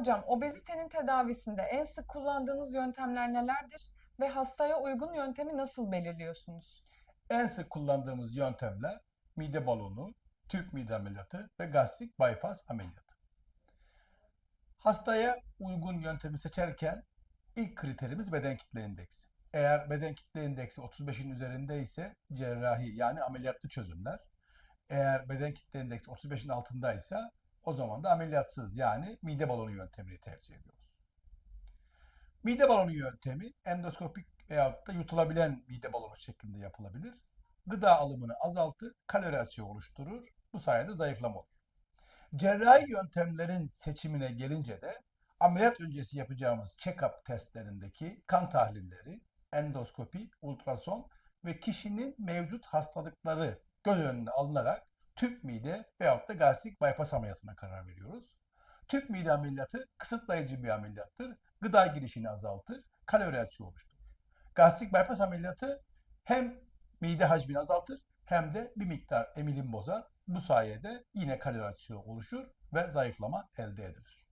Hocam, obezitenin tedavisinde en sık kullandığınız yöntemler nelerdir ve hastaya uygun yöntemi nasıl belirliyorsunuz? En sık kullandığımız yöntemler mide balonu, tüp mide ameliyatı ve gastrik bypass ameliyatı. Hastaya uygun yöntemi seçerken ilk kriterimiz beden kitle indeksi. Eğer beden kitle indeksi 35'in üzerinde ise cerrahi yani ameliyatlı çözümler. Eğer beden kitle indeksi 35'in altındaysa o zaman da ameliyatsız yani mide balonu yöntemini tercih ediyoruz. Mide balonu yöntemi endoskopik veyahut da yutulabilen mide balonu şeklinde yapılabilir. Gıda alımını azaltır, kalori açığı oluşturur. Bu sayede zayıflama olur. Cerrahi yöntemlerin seçimine gelince de ameliyat öncesi yapacağımız check-up testlerindeki kan tahlilleri, endoskopi, ultrason ve kişinin mevcut hastalıkları göz önüne alınarak tüp mide veyahut da gastrik bypass ameliyatına karar veriyoruz. Tüp mide ameliyatı kısıtlayıcı bir ameliyattır. Gıda girişini azaltır, kalori açığı oluşturur. Gastrik bypass ameliyatı hem mide hacmini azaltır hem de bir miktar emilim bozar. Bu sayede yine kalori açığı oluşur ve zayıflama elde edilir.